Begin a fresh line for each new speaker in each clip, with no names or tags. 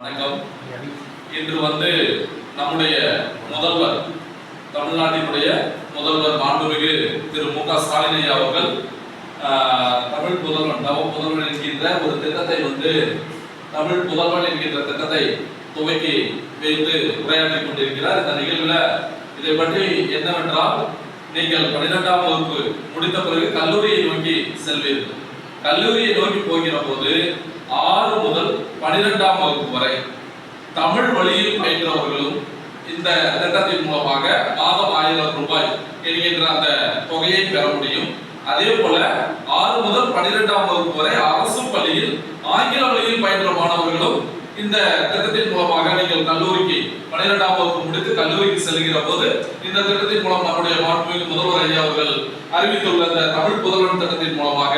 வணக்கம். இன்று வந்து நம்முடைய முதல்வர் தமிழ்நாட்டினுடைய முதல்வர் மாண்புமிகு திரு மு க ஸ்டாலின் ஐயா அவர்கள் ஆஹ், தமிழ் புதல்வன் நவ புதல்வன் என்கின்ற ஒரு திட்டத்தை வந்து தமிழ் புதல்வன் என்கின்ற திட்டத்தை துவக்கி வைத்து உரையாற்றி கொண்டிருக்கிறார். இந்த நிகழ்வில் இதை பற்றி என்னவென்றால் நீங்கள் பன்னிரெண்டாம் வகுப்பு முடித்த பிறகு கல்லூரியை நோக்கி செல்வீர்கள். கல்லூரியை நோக்கி போகிற போது ஆறு முதல் பனிரெண்டாம் வகுப்பு வரை தமிழ் வழியில் பயின்றவர்களும் இந்த திட்டத்தின் மூலமாக மாதம் ஆயிரம் ரூபாய் என்கின்ற அந்த தொகையை பெற முடியும். அதே போல ஆறு முதல் பனிரெண்டாம் வகுப்பு வரை அரசு பள்ளியில் ஆங்கில வழியில் பயின்ற மாணவர்களும் இந்த திட்டத்தின் மூலமாக நீங்கள் கல்லூரிக்கு பன்னிரெண்டாம் வகுப்பு முடித்து கல்லூரிக்கு செல்கிற போது இந்த திட்டத்தின் மூலம் நம்முடைய மாண்புமிகு முதல்வர் ஐயா அவர்கள் அறிவித்துள்ள இந்த தமிழ் புதல்வன் திட்டத்தின் மூலமாக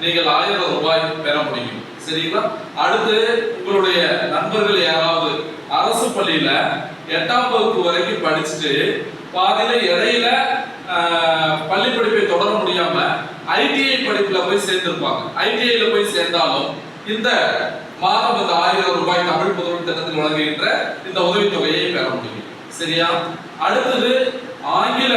நீங்கள் ஆயிரம் ரூபாய் பெற முடியும். சரிங்களா? அடுத்து உங்களுடைய நண்பர்கள் யாராவது அரசு பள்ளியில எட்டாம் வகுப்பு வரைக்கும் படிச்சுட்டு பாதியில இடையில பள்ளி படிப்பை தொடர முடியாம ஐடிஐ படிப்புல போய் சேர்ந்திருப்பாங்க. ஐடிஐல போய் சேர்ந்தாலும் இந்த மாதம் இந்த ஆயிரம் ரூபாய் தமிழ் புதல்வன் திட்டத்தில் வழங்குகின்ற இந்த உதவித்தொகையை பெற முடியும். சரியா? அடுத்தது ஆங்கில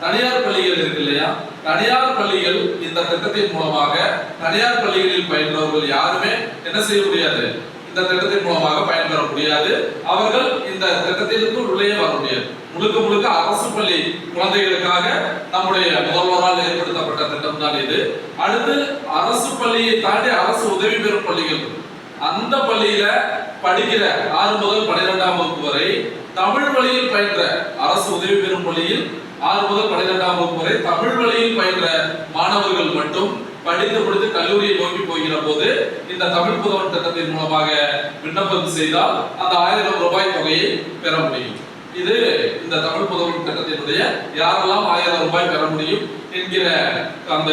தனியார் பள்ளிகள் இருக்கு இல்லையா? தனியார் பள்ளிகள் இந்த திட்டத்தின் மூலமாக தனியார் பள்ளிகளில் பயின்றவர்கள் யாருமே என்ன செய்ய முடியாது? இந்த திட்டத்தின் மூலமாக பயன்பெற முடியாது. அவர்கள் இந்த திட்டத்திற்கு உள்ளே வர முடியாது. முழுக்க முழுக்க அரசு பள்ளி குழந்தைகளுக்காக நம்முடைய முதல்வரால் ஏற்படுத்தப்பட்ட திட்டம் தான் இது. அடுத்து அரசு பள்ளியை தாண்டி அரசு உதவி பெறும் பள்ளிகள். அந்த பள்ளியில படிக்கிற ஆறு முதல் பன்னிரெண்டாம் வகுப்பு வரை தமிழ் வழியில் பயின்ற அரசு உதவி பெறும் பள்ளியில் ஆறு முதல் பன்னிரெண்டாம் வகுப்பு வரை தமிழ் வழியில் பயின்ற மாணவர்கள் மட்டும் படித்து முடித்து கல்லூரியை நோக்கி போகிற போது இந்த தமிழ் புதவன் திட்டத்தின் மூலமாக விண்ணப்பம் செய்தால் அந்த ஆயிரம் ரூபாய் தொகையை பெற முடியும். இது இந்த தமிழ் புதவன் திட்டத்தினுடைய யாரெல்லாம் ஆயிரம் ரூபாய் பெற முடியும் என்கிற அந்த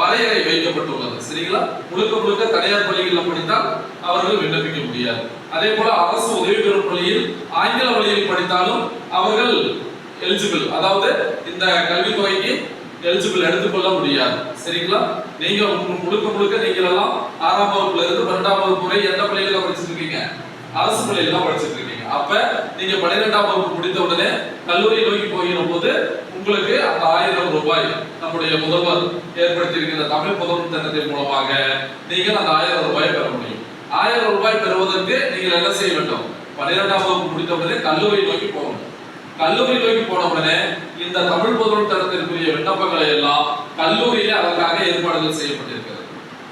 வரையறை வைக்கப்பட்டுள்ளது. சரிங்களா? முழுக்க முழுக்க தனியார் பள்ளிகளில் படித்தால் அவர்கள் விண்ணப்பிக்க முடியாது. அதே போல அரசு உதவி பெறும் பள்ளியில் ஆங்கில வழியில் படித்தாலும் அவர்கள் எலிஜிபிள் அதாவது இந்த கல்வித்துறைக்கு எலிஜிபிள் எடுத்துக்கொள்ள முடியாது. சரிங்களா? நீங்க முழுக்க முழுக்க நீங்கள் எல்லாம் ஆறாம் வகுப்புல இருந்து பன்னெண்டாம் வகுப்பு வரை எந்த பள்ளியில படிச்சிருக்கீங்க அரசு பள்ளியில தான் படிச்சிருக்கீங்க அப்ப நீங்க பன்னிரெண்டாம் வகுப்பு முடித்த உடனே கல்லூரி நோக்கி போகிற போது உங்களுக்கு அந்த ஆயிரம் ரூபாய் நம்முடைய முதல்வர் ஏற்படுத்தியிருக்கிற தமிழ் புதல்வன் திட்டத்தின் மூலமாக நீங்கள் அந்த ஆயிரம் ரூபாய் பெற முடியும். ஆயிரம் ரூபாய் பெறுவதற்கு நீங்கள் என்ன செய்ய வேண்டும்? பன்னிரெண்டாம் வகுப்பு முடித்த உடனே கல்லூரி நோக்கி போகணும். கல்லூரி நோக்கி போன உடனே இந்த தமிழ் பொதுள் தரத்திற்குரிய விண்ணப்பங்களை எல்லாம் கல்லூரியிலே அதற்காக ஏற்பாடுகள் செய்யப்பட்டிருக்கிறது.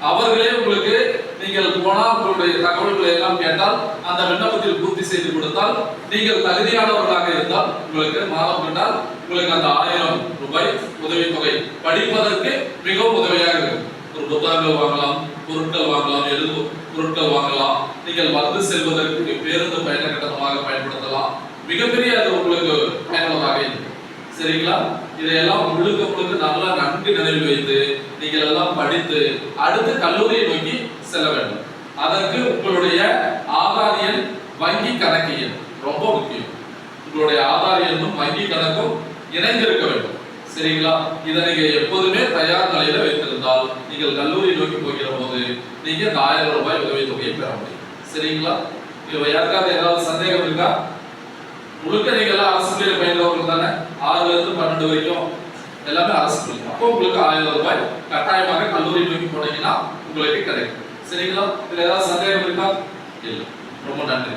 அவர்களே உங்களுக்கு நீங்கள் போனால் உங்களுடைய தகவல்களை எல்லாம் கேட்டால் அந்த விண்ணப்பத்தில் பூர்த்தி செய்து கொடுத்தால் நீங்கள் தகுதியானவர்களாக இருந்தால் உங்களுக்கு மாதம் கண்டால் உங்களுக்கு அந்த ஆயிரம் ரூபாய் உதவித்தொகை படிப்பதற்கு மிகவும் உதவியாக இருக்கும். ஒரு புத்தகங்கள் வாங்கலாம் பொருட்கள் வாங்கலாம் எழுது பொருட்கள் வாங்கலாம். நீங்கள் வந்து செல்வதற்கு பேருந்து பயண கட்டணமாக பயன்படுத்தலாம். மிகப்பெரிய அது உங்களுக்கு பயனுள்ளதாக இருக்கும். சரிங்களா? இதையெல்லாம் முழுக்க முழுக்க நல்லா நன்கு நினைவில் வைத்து நீங்கள் எல்லாம் படித்து அடுத்து கல்லூரியை நோக்கி செல்ல வேண்டும். அதற்கு உங்களுடைய ஆதார் எண் வங்கி கணக்கு எண் ரொம்ப முக்கியம். உங்களுடைய ஆதார் எண்ணும் வங்கி கணக்கும் இணைந்திருக்க வேண்டும். சரிங்களா? இதை நீங்க எப்போதுமே தயார் நிலையில வைத்திருந்தால் நீங்கள் கல்லூரி நோக்கி போகிற போது நீங்க இந்த ஆயிரம் ரூபாய் உதவி தொகையை பெற முடியும். சரிங்களா? இதுல யாருக்காவது ஏதாவது சந்தேகம் இருக்கா? முழுக்க நீங்க எல்லாம் அரசு பள்ளியில் பயின்றவர்கள் தானே? ஆறுல இருந்து பன்னெண்டு வரைக்கும் எல்லாமே அரசு பள்ளி. அப்போ உங்களுக்கு ஆயிரம் ரூபாய் கட்டாயமாக கல்லூரி நோக்கி போனீங்கன்னா உங்களுக்கு கிடைக்கும். சரிங்களா? இதுல ஏதாவது சந்தேகம் இருக்கா? இல்லை. ரொம்ப நன்றி.